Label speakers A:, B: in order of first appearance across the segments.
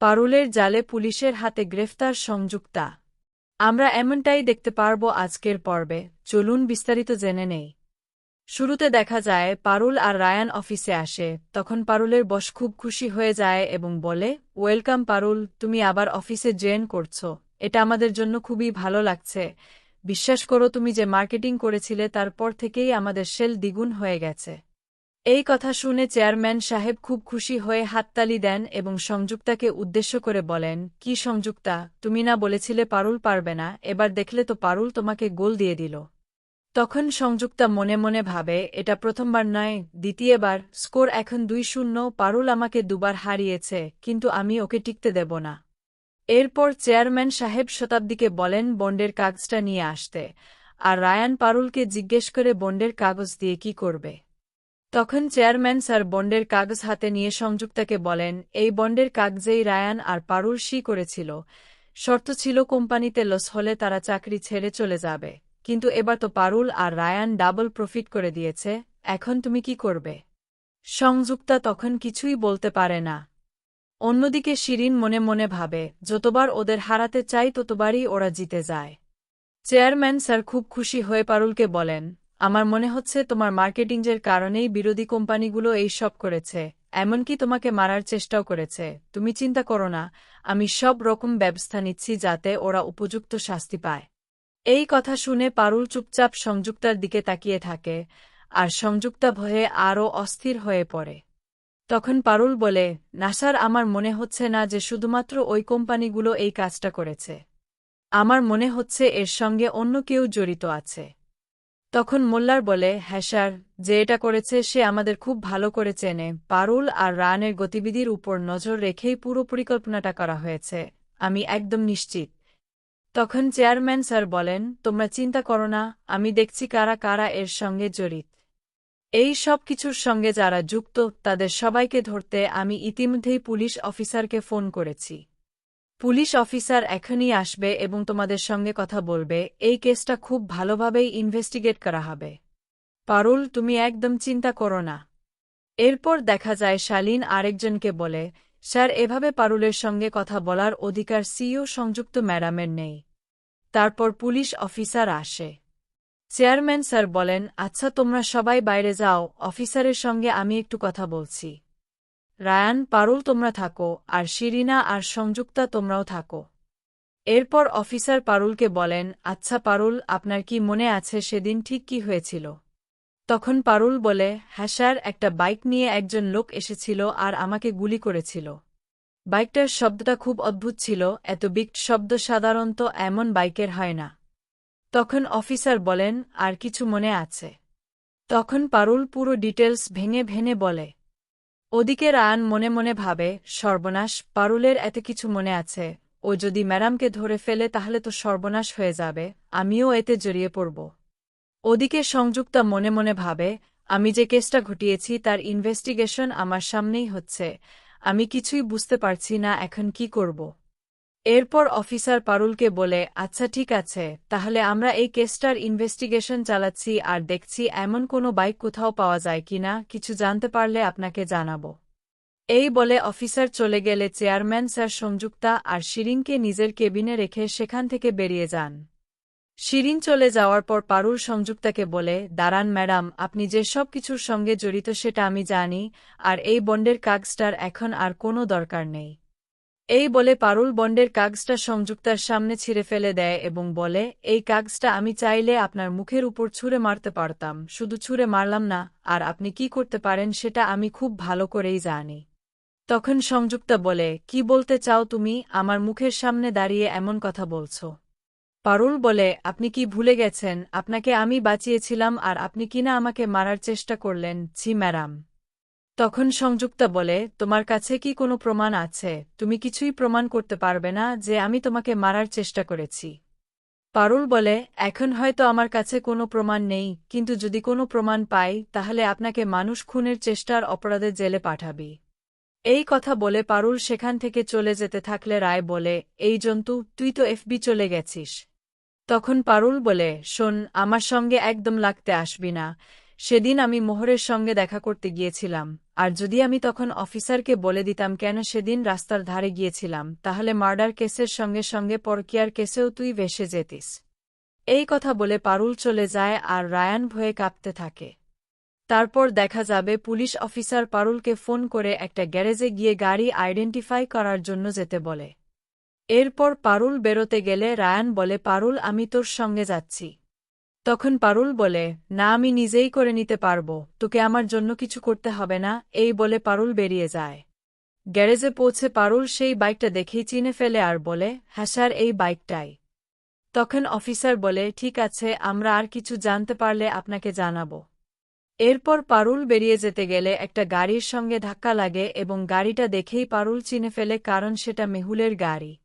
A: পারুলের জালে পুলিশের হাতে গ্রেফতার সংযুক্তা। আমরা এমনটাই দেখতে পারব আজকের পর্বে, চলুন বিস্তারিত জেনে নেই। শুরুতে দেখা যায়, পারুল আর রায়ান অফিসে আসে, তখন পারুলের বস খুব খুশি হয়ে যায় এবং বলে, ওয়েলকাম পারুল, তুমি আবার অফিসে জয়েন করছ, এটা আমাদের জন্য খুবই ভালো লাগছে। বিশ্বাস করো তুমি যে মার্কেটিং করেছিলে তারপর থেকেই আমাদের সেল দ্বিগুণ হয়ে গেছে। এই কথা শুনে চেয়ারম্যান সাহেব খুব খুশি হয়ে হাততালি দেন এবং সংযুক্তাকে উদ্দেশ্য করে বলেন, কি সংযুক্তা? তুমি না বলেছিলে পারুল পারবে না, এবার দেখলে তো পারুল তোমাকে গোল দিয়ে দিল। তখন সংযুক্তা মনে মনে ভাবে, এটা প্রথমবার নয়, দ্বিতীয়বার। স্কোর এখন দুই শূন্য, পারুল আমাকে দুবার হারিয়েছে, কিন্তু আমি ওকে টিকতে দেব না। এরপর চেয়ারম্যান সাহেব শতাব্দীকে বলেন, বন্ডের কাগজটা নিয়ে আসতে। আর রায়ান পারুলকে জিজ্ঞেস করে বন্ডের কাগজ দিয়ে কি করবে। তখন চেয়ারম্যান স্যার বন্ডের কাগজ হাতে নিয়ে সংযুক্তাকে বলেন, এই বন্ডের কাগজেই রায়ান আর পারুল সি করেছিল। শর্ত ছিল কোম্পানিতে লস হলে তারা চাকরি ছেড়ে চলে যাবে। কিন্তু এবার তো পারুল আর রায়ান ডাবল প্রফিট করে দিয়েছে, এখন তুমি কি করবে? সংযুক্তা তখন কিছুই বলতে পারে না। অন্যদিকে শিরিন মনে মনে ভাবে, যতবার ওদের হারাতে চাই ততবারই ওরা জিতে যায়। চেয়ারম্যান স্যার খুব খুশি হয়ে পারুলকে বলেন আমার মনে হচ্ছে তোমার মার্কেটিংয়ের কারণেই বিরোধী কোম্পানিগুলো এই সব করেছে, এমনকি তোমাকে মারার চেষ্টাও করেছে। তুমি চিন্তা করো না, আমি সব রকম ব্যবস্থা নিচ্ছি যাতে ওরা উপযুক্ত শাস্তি পায়। এই কথা শুনে পারুল চুপচাপ সংযুক্তার দিকে তাকিয়ে থাকে, আর সংযুক্তা ভয়ে আরও অস্থির হয়ে পড়ে। তখন পারুল বলে, নাসার, আমার মনে হচ্ছে না যে শুধুমাত্র ওই কোম্পানিগুলো এই কাজটা করেছে। আমার মনে হচ্ছে এর সঙ্গে অন্য কেউ জড়িত আছে। তখন মোল্লার বলে হ্যাঁ যে এটা করেছে সে আমাদের খুব ভালো করে চেনে। পারুল আর রানের গতিবিধির উপর নজর রেখেই পুরো পরিকল্পনাটা করা হয়েছে। আমি একদম নিশ্চিত। তখন চেয়ারম্যান স্যার বলেন, তোমরা চিন্তা করো না, আমি দেখছি কারা কারা এর সঙ্গে জড়িত। এই সব কিছুর সঙ্গে যারা যুক্ত, তাদের সবাইকে ধরতে আমি ইতিমধ্যেই পুলিশ অফিসারকে ফোন করেছি। পুলিশ অফিসার এখনই আসবে এবং তোমাদের সঙ্গে কথা বলবে। এই কেসটা খুব ভালোভাবেই ইনভেস্টিগেট করা হবে। পারুল, তুমি একদম চিন্তা করো না। এরপর দেখা যায় শালীন আরেকজনকে বলে, স্যার, এভাবে পারুলের সঙ্গে কথা বলার অধিকার সিইও সংযুক্ত ম্যাডামের নেই। তারপর পুলিশ অফিসার আসে। চেয়ারম্যান স্যার বলেন আচ্ছা তোমরা সবাই বাইরে যাও। অফিসারের সঙ্গে আমি একটু কথা বলছি। রায়ান, পারুল তোমরা থাকো, আর শিরিনা আর সংযুক্তা তোমরাও থাকো। এরপর অফিসার পারুলকে বলেন আচ্ছা পারুল, আপনার কি মনে আছে সেদিন ঠিক কি হয়েছিল? তখন পারুল বলে হ্যাঁ স্যার, একটা বাইক নিয়ে একজন লোক এসেছিল আর আমাকে গুলি করেছিল। বাইকটার শব্দটা খুব অদ্ভুত ছিল, এত বিক্ট শব্দ সাধারণত এমন বাইকের হয় না। তখন অফিসার বলেন, আর কিছু মনে আছে? তখন পারুল পুরো ডিটেলস ভেঙে ভেঙে বলে ওদিকে রায়ান মনে মনে ভাবে, সর্বনাশ, পারুলের এতে কিছু মনে আছে। ও যদি ম্যাডামকে ধরে ফেলে তাহলে তো সর্বনাশ হয়ে যাবে, আমিও এতে জড়িয়ে পড়ব। ওদিকে সংযুক্তা মনে মনে ভাবে, আমি যে কেসটা ঘটিয়েছি তার ইনভেস্টিগেশন আমার সামনেই হচ্ছে, আমি কিছুই বুঝতে পারছি না এখন কি করব। এরপর অফিসার পারুলকে বলে আচ্ছা ঠিক আছে, তাহলে আমরা এই কেসটার ইনভেস্টিগেশন চালাচ্ছি আর দেখছি এমন কোনো বাইক কোথাও পাওয়া যায় কিনা কিছু জানতে পারলে আপনাকে জানাব। এই বলে অফিসার চলে গেলে চেয়ারম্যান স্যার সংযুক্তা আর শিরিনকে নিজের কেবিনে রেখে সেখান থেকে বেরিয়ে যান। শিরিন চলে যাওয়ার পর পারুল সংযুক্তাকে বলে, দাঁড়ান ম্যাডাম, আপনি যে সব কিছুর সঙ্গে জড়িত সেটা আমি জানি, আর এই বন্ডের কাগজটার এখন আর কোনো দরকার নেই। এই বলে পারুল বন্ডের কাগজটা সংযুক্তার সামনে ছিঁড়ে ফেলে দেয় এবং বলে, এই কাগজটা আমি চাইলে আপনার মুখের উপর ছুঁড়ে মারতে পারতাম। শুধু ছুঁড়ে মারলাম না, আর আপনি কি করতে পারেন সেটা আমি খুব ভালো করেই জানি। তখন সংযুক্তা বলে, কি বলতে চাও তুমি? আমার মুখের সামনে দাঁড়িয়ে এমন কথা বলছ। পারুল বলে, আপনি কি ভুলে গেছেন? আপনাকে আমি বাঁচিয়েছিলাম আর আপনি কিনা আমাকে মারার চেষ্টা করলেন। ছি, ম্যাডাম। তখন সংযুক্তা বলে, তোমার কাছে কি কোনো প্রমাণ আছে? তুমি কিছুই প্রমাণ করতে পারবে না যে আমি তোমাকে মারার চেষ্টা করেছি। পারুল বলে, এখন হয়তো আমার কাছে কোনো প্রমাণ নেই, কিন্তু যদি কোনো প্রমাণ পাই, তাহলে আপনাকে মানুষ খুনের চেষ্টার অপরাধে জেলে পাঠাবি। এই কথা বলে পারুল সেখান থেকে চলে যেতে থাকলে রায় বলে, এই জন্তু, তুই তো এফবি চলে গেছিস। তখন পারুল বলে, শোন, আমার সঙ্গে একদম লাগতে আসবি না। সেদিন আমি মোহরের সঙ্গে দেখা করতে গিয়েছিলাম। আর যদি আমি তখন অফিসারকে বলে দিতাম, কেন সেদিন রাস্তার ধারে গিয়েছিলাম? তাহলে মার্ডার কেসের সঙ্গে সঙ্গে পরকিয়ার কেসেও তুই ভেসে যেতিস এই কথা বলে পারুল চলে যায় আর রায়ান ভয়ে কাঁপতে থাকে। তারপর দেখা যাবে পুলিশ অফিসার পারুলকে ফোন করে একটা গ্যারেজে গিয়ে গাড়ি আইডেন্টিফাই করার জন্য যেতে বলে। এরপর পারুল বেরোতে গেলে রায়ান বলে, পারুল, আমি তোর সঙ্গে যাচ্ছি। তখন পারুল বলে, না, আমি নিজেই করে নিতে পারব। তোকে আমার জন্য কিছু করতে হবে না। এই বলে পারুল বেরিয়ে যায়। গ্যারেজে পৌঁছে পারুল সেই বাইকটা দেখেই চিনে ফেলে আর বলে হ্যাঁ স্যার, এই বাইকটাই। তখন অফিসার বলে, ঠিক আছে, আমরা আর কিছু জানতে পারলে আপনাকে জানাব। এরপর পারুল বেরিয়ে যেতে গেলে একটা গাড়ির সঙ্গে ধাক্কা লাগে এবং গাড়িটা দেখেই পারুল চিনে ফেলে কারণ সেটা মেহুলের গাড়ি।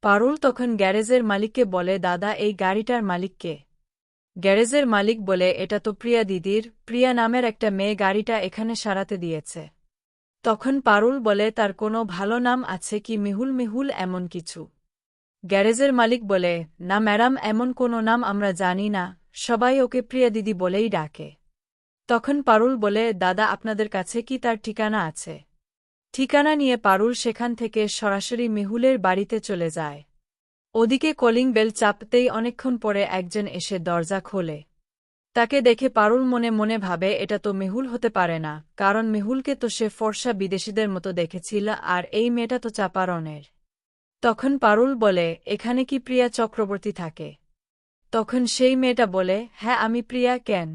A: পারুল তখন গ্যারেজের মালিককে বলে, দাদা, এই গাড়িটার মালিককে গ্যারেজের মালিক বলে এটা তো প্রিয়া দিদির, প্রিয়া নামের একটা মেয়ে গাড়িটা এখানে সারাতে দিয়েছে। তখন পারুল বলে, তার কোনো ভালো নাম আছে কি মিহুল মিহুল এমন কিছু? গ্যারেজের মালিক বলে, না ম্যাডাম, এমন কোনো নাম আমরা জানি না, সবাই ওকে প্রিয়া দিদি বলেই ডাকে। তখন পারুল বলে, দাদা, আপনাদের কাছে কি তার ঠিকানা আছে? ঠিকানা নিয়ে পারুল সেখান থেকে সরাসরি মিহুলের বাড়িতে চলে যায়। ওদিকে কলিং বেল চাপতেই অনেকক্ষণ পরে একজন এসে দরজা খোলে। তাকে দেখে পারুল মনে মনে ভাবে, এটা তো মেহুল হতে পারে না, কারণ মেহুলকে তো সে ফর্সা বিদেশিদের মতো দেখেছিল আর এই মেয়েটা তো চাপারনের তখন পারুল বলে, এখানে কি প্রিয়া চক্রবর্তী থাকে? তখন সেই মেয়েটা বলে হ্যাঁ আমি প্রিয়া, কেন?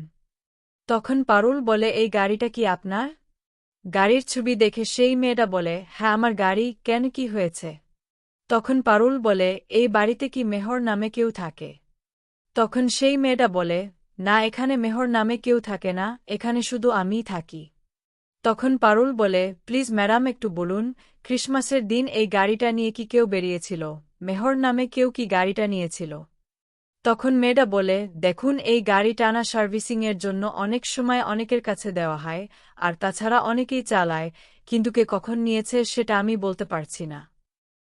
A: তখন পারুল বলে, এই গাড়িটা কি আপনার? গাড়ির ছবি দেখে সেই মেয়েটা বলে হ্যাঁ আমার গাড়ি, কেন কি হয়েছে? তখন পারুল বলে, এই বাড়িতে কি মেহর নামে কেউ থাকে? তখন সেই মেয়েটা বলে, না, এখানে মেহর নামে কেউ থাকে না, এখানে শুধু আমিই থাকি। তখন পারুল বলে, প্লিজ ম্যাডাম, একটু বলুন, ক্রিসমাসের দিন এই গাড়িটা নিয়ে কি কেউ বেরিয়েছিল? মেহর নামে কেউ কি গাড়িটা নিয়েছিল? তখন মেয়েটা বলে, দেখুন, এই গাড়ি টানা সার্ভিসিংয়ের জন্য অনেক সময় অনেকের কাছে দেওয়া হয়, আর তাছাড়া অনেকেই চালায়, কিন্তু কে কখন নিয়েছে সেটা আমি বলতে পারছি না।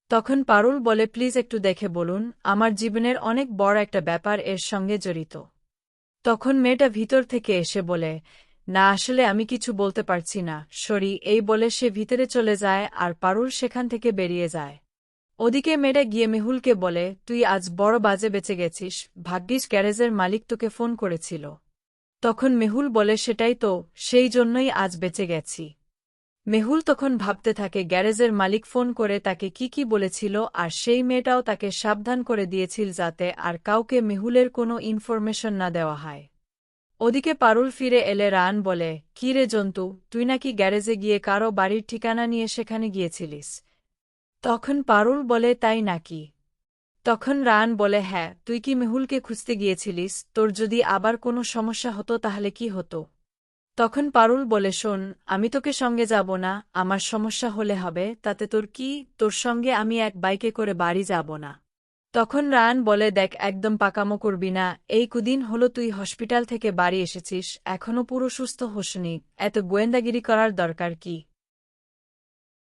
A: তখন পারুল বলে, প্লিজ একটু দেখে বলুন, আমার জীবনের অনেক বড় একটা ব্যাপার এর সঙ্গে জড়িত। তখন মেয়েটা ভিতর থেকে এসে বলে, না, আসলে আমি কিছু বলতে পারছি না। সরি, এই বলে সে ভিতরে চলে যায় আর পারুল সেখান থেকে বেরিয়ে যায়। ওদিকে মেয়েটা গিয়ে মেহুলকে বলে, তুই আজ বড় বাজে বেঁচে গেছিস। ভাগ্যিস গ্যারেজের মালিক তোকে ফোন করেছিল। তখন মেহুল বলে, সেটাই তো, সেই জন্যই আজ বেঁচে গেছি। মেহুল তখন ভাবতে থাকে গ্যারেজের মালিক ফোন করে তাকে কি কি বলেছিল আর সেই মেয়েটাও তাকে সাবধান করে দিয়েছিল যাতে আর কাউকে মেহুলের কোনো ইনফরমেশন না দেওয়া হয়। ওদিকে পারুল ফিরে এলে রান বলে, কি রে জন্তু, তুই নাকি গ্যারেজে গিয়ে কারও বাড়ির ঠিকানা নিয়ে সেখানে গিয়েছিলিস? তখন পারুল বলে, তাই নাকি? তখন রান বলে হ্যাঁ তুই কি মেহুলকে খুঁজতে গিয়েছিলিস? তোর যদি আবার কোনো সমস্যা হতো তাহলে কি হতো? তখন পারুল বলে, শোন, আমি তোকে সঙ্গে যাব না, আমার সমস্যা হলে হবে, তাতে তোর কি, তোর সঙ্গে আমি এক বাইকে করে বাড়ি যাব না। তখন রান বলে, দেখ, একদম পাকামো করবি না, এই কুদিন হলো তুই হসপিটাল থেকে বাড়ি এসেছিস এখনও পুরো সুস্থ হোসনি, এত গোয়েন্দাগিরি করার দরকার কি?